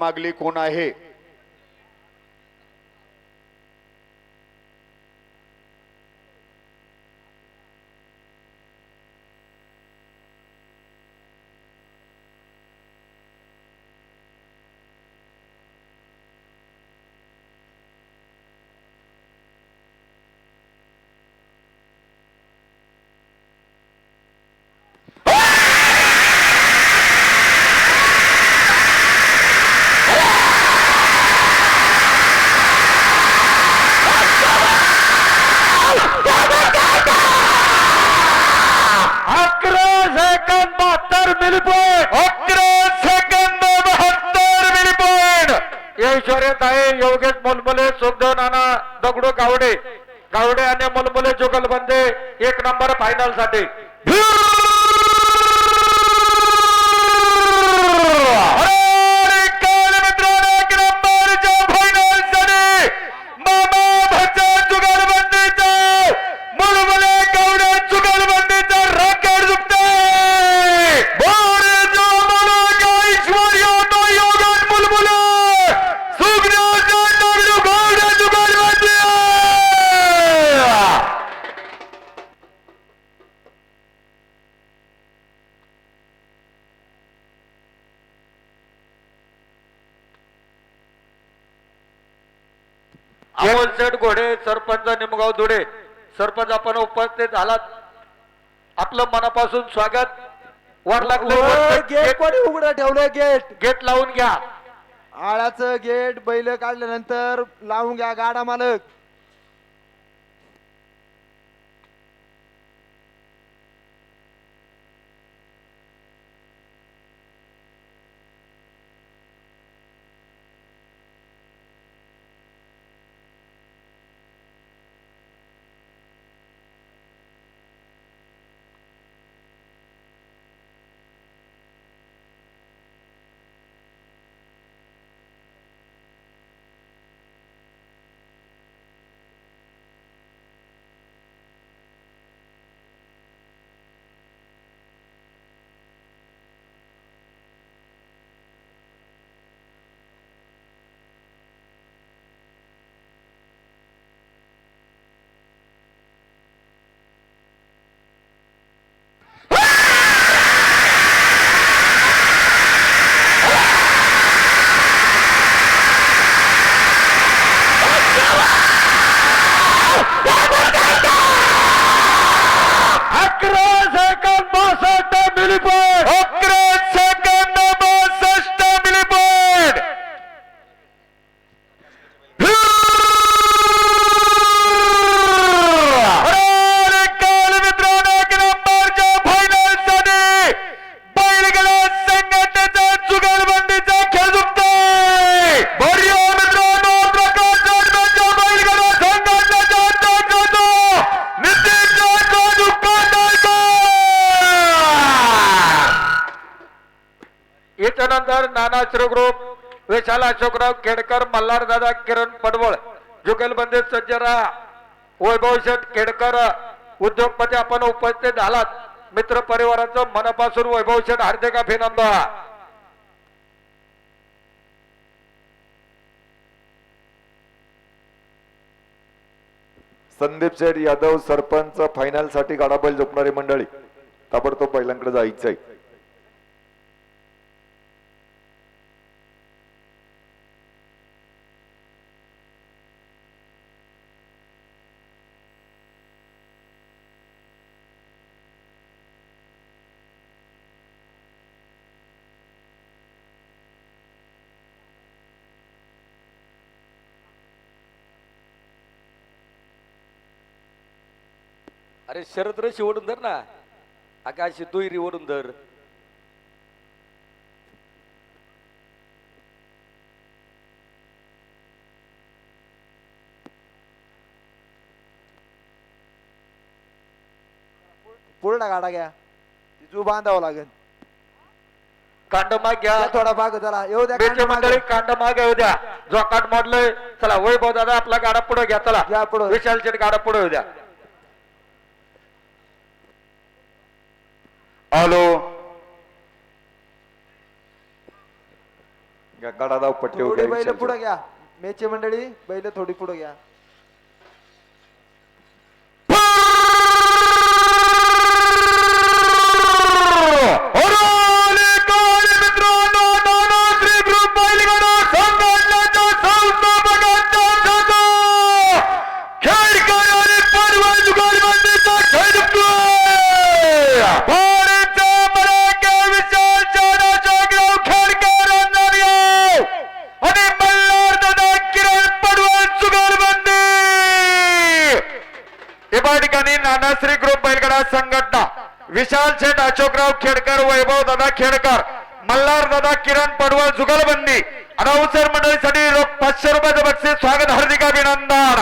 मागली कोण आहे अकरा सेकंद बहात्तर मिली पॉईंट अकरा सेकंद बहात्तर मिली पॉईंट ऐश्वर्यात आहे योगेश मुलमुले सुखदेव नाना दगडू गावडे. गावडे आणि मुलमुले जुगलबंदे एक नंबर फायनलसाठी. अमोल शेठ घोडे सरपंच निमगाव धुडे सरपंच आपण उपस्थित झालात. आपलं मनापासून स्वागत. वर गेट लागलं कोणी उघडं ठेवलं गेट. गेट लावून घ्या. आळाचं गेट बैल काढल्यानंतर लावून घ्या गाडा मालक अकरा सेकंद बासष्ट मिली पॉईंट अकरा सेकंद बासष्ट मिली पॉईंट अरे काल मित्रांनो एक नंबरच्या फायनलसाठी बैलगाडा संघटनेचा जुगलबंदीचा खेळ दुखतोय बरी मित्रांनो प्रकाश जाधवांच्या बैलगाडा संघटनेचा अध्यक्ष नितीन जाधव दुकानदार याच्यानंतर नाना ग्रुप विशाल अशोकराव केडकर मल्हार दादा किरण पडवळ जुगलबंदी सज्जरा वैभव शेठ केडकर उद्योगपती आपण उपस्थित झालात. मित्र परिवाराचं मनापासून वैभव शेठ हार्दिक अभिनंदन. संदीप शेठ यादव सरपंच फायनलसाठी गाडाबैल झोपणारी मंडळी. ताबडतोब बैलांकडे जायचं आहे शरद रशी ओढून धर ना. आकाशी दुहेरी ओढून धर. पूर्ण गाडा घ्या. जू बांधावं लागेल. कांडमाग घ्या. या थोडा भाग चला येऊ द्या बेचे कांड मागं. मंडळी कांडमाग येऊ द्या. जोकाट मोडलंय चला वैभव दादा आपला गाडा पुढे घ्या चला. घ्या पुढं. विशाल शेठ गाडा पुढे येऊ द्या. हॅलो. गडा पट्टे थोडी बैल पुढे घ्या. मेची मंडळी बैल थोडी पुढे घ्या. खेडकर वैभव दादा खेडकर मल्हार दादा किरण पडवळ जुगलबंदी आणि मंडळीसाठी रोख पाचशे रुपयाचं बक्षीस स्वागत हार्दिक अभिनंदन.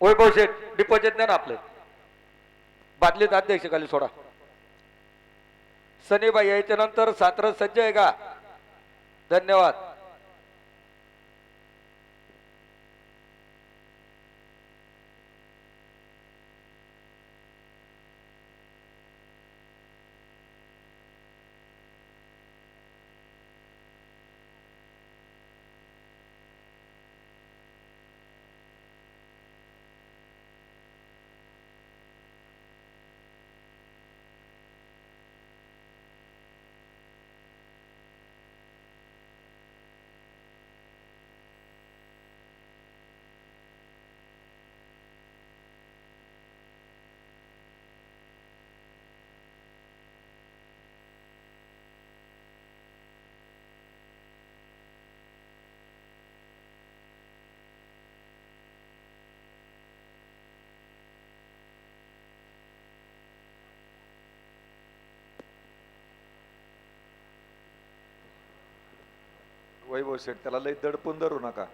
वैभव शेठ डिपॉझिट नाही ना आपले. बादलीत अध्यक्ष खाली सोडा. सनीबाई यायच्या नंतर सात्र सज्ज आहे का? धन्यवाद. वैभव शेठ त्याला लई दडपून धरू नका.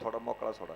थोडा मोकळा सोडा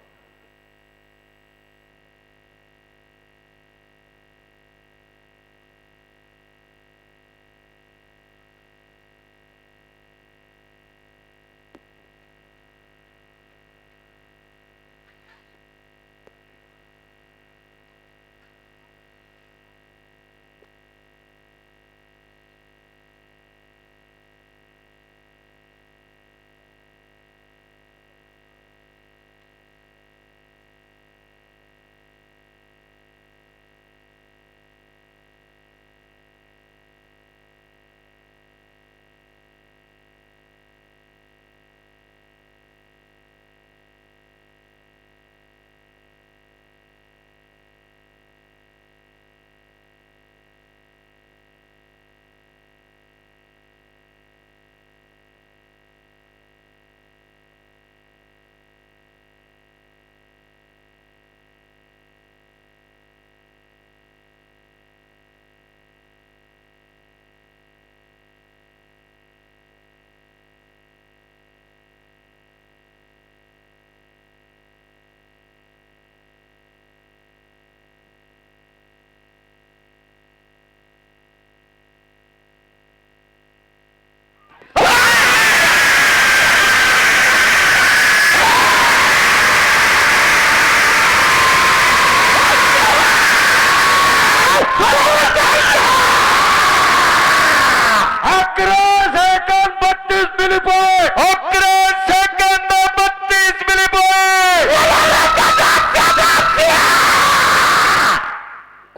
अकरा सेकंद बत्तीस मिली पॉईंट अकरा सेकंद बत्तीस मिली पॉईंट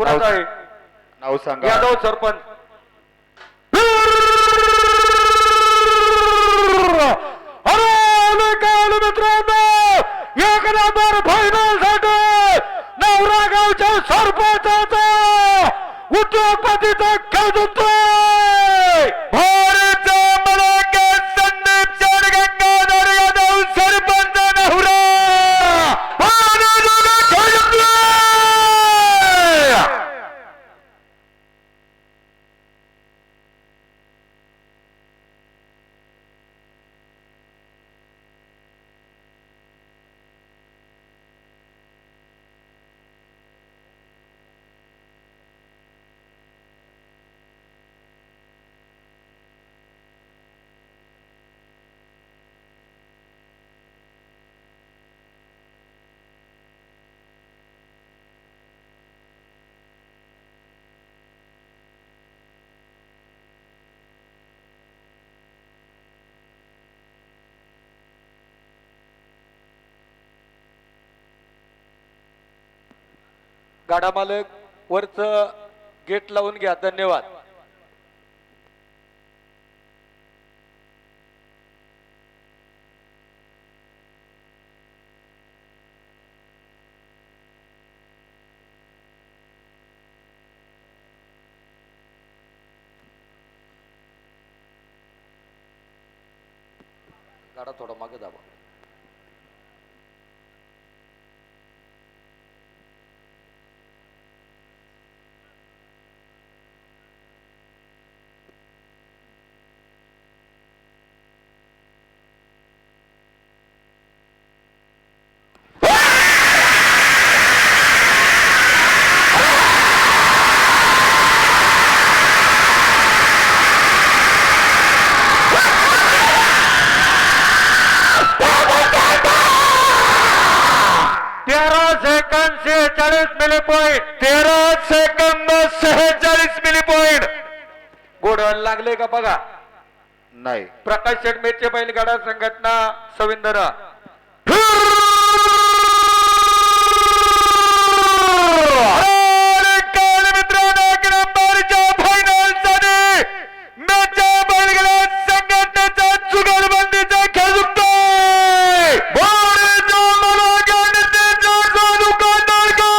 कुणाचा आहे? नाव सांगा. यादव सरपंच. एक नंबर फायनलसाठी नवरा गावच्या सरपंचाचा उद्योगपतीचा खेळ जिंकतोय भारत मलाके संदीप चार गंगाधर यादव सरपंच नवरा भारत खेळ जिंकतोय गाडा मालक वरच गेट लावून घ्या. धन्यवाद. गाडा थोडा मागे दाबा तेरा सेकंद सेहेचाळीस मिली पॉइंट तेरा सेकंद सेहेचाळीस मिली पॉईंट गोडवण लागले का बघा? नाही. प्रकाश शेटमेचे बैलगाडा संघटना सविंदरा मित्रांनो एक नंबरच्या फायनलसाठी मॅचच्या बैलगाडा संघटनेचा जुगलबंदीचा खेळ झुकतोय बोरीचा मलागा नितीनचा जो दुकानदारकर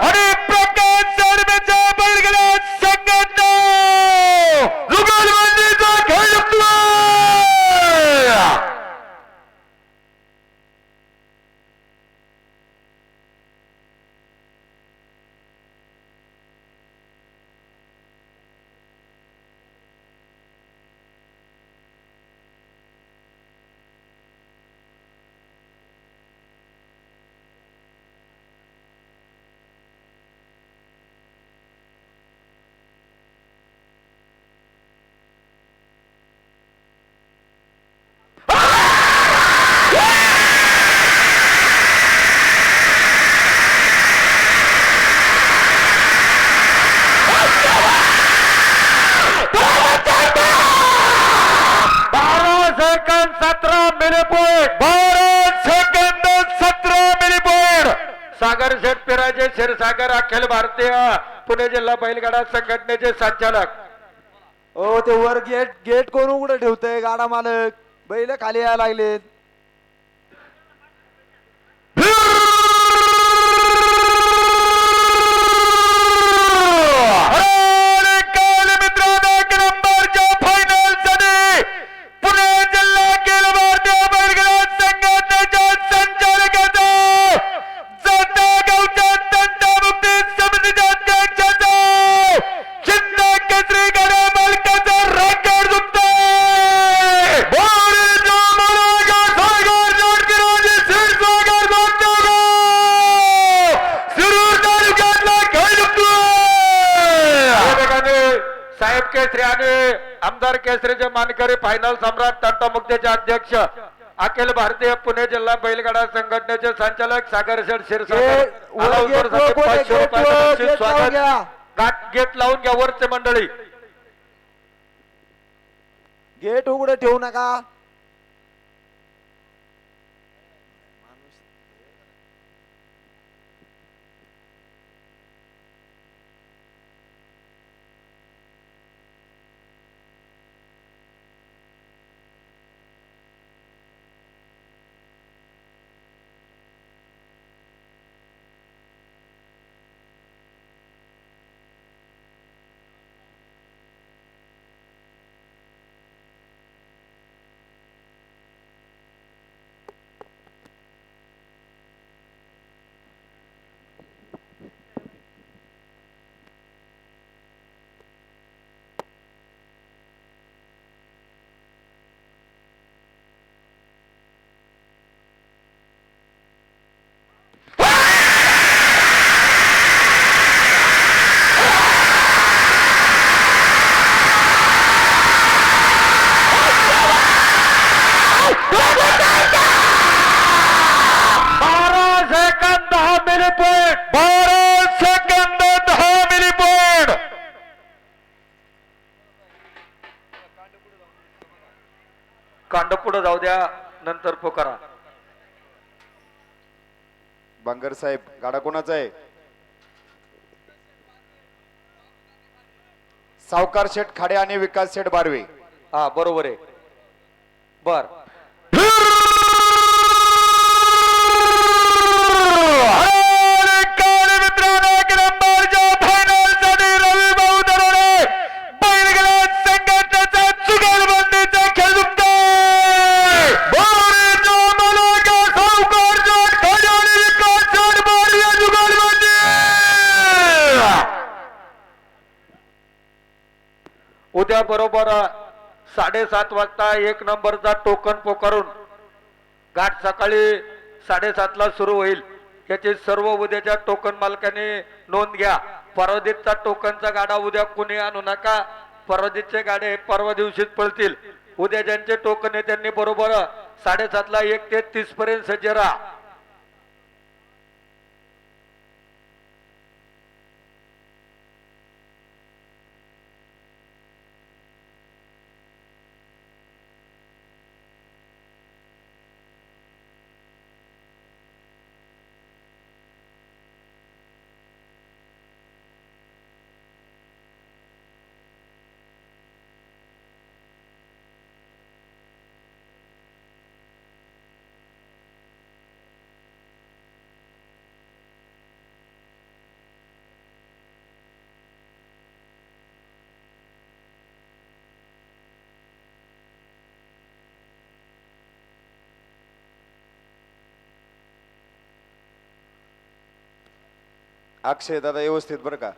आणि प्रकाश शर्मेच्या बैलगाडा संघटना जुगलबंदीचा खेळ झुकतोय बारा सेकंद सतरा मिली पॉईंट बारा सेकंद सतरा मिली पॉईंट सागर शेठ पिराजे क्षीरसागर अखिल भारतीय पुणे जिल्हा बैलगाडा संघटनेचे संचालक. हो ते वर गेट गेट कोण उघडं ठेवतंय? गाडा मालक. बैल खाली यायला लागलेत. केसरीचे मानकरी फायनल सम्राट तंटामुक्तीचे अध्यक्ष अखिल भारतीय पुणे जिल्हा बैलगाडा संघटनेचे संचालक सागर शेठ. गाठ गेट लावून घ्या वरचे मंडळी. गेट उघडं ठेवू नका. कांड पुढे जाऊ द्या नंतर पोकारा बांगर साहेब गाडा कोणाचा आहे? सावकार शेठ खाडे आणि विकास शेठ बारवे हा बरोबर आहे. बर. उद्या बरोबर साडेसात वाजता एक नंबरचा टोकन पोकारून घाट सकाळी साडेसातला सुरू होईल. याची सर्व उद्याच्या टोकन मालकाने नोंद घ्या. परवादितचा टोकनचा गाडा उद्या कुणी आणू नका. परवादितचे गाडे परवा दिवशीच पळतील. उद्या ज्यांचे टोकन आहे त्यांनी बरोबर साडेसातला एक ते तीस पर्यंत सज्ज राहा. अक्षय दादा व्यवस्थित बरं का?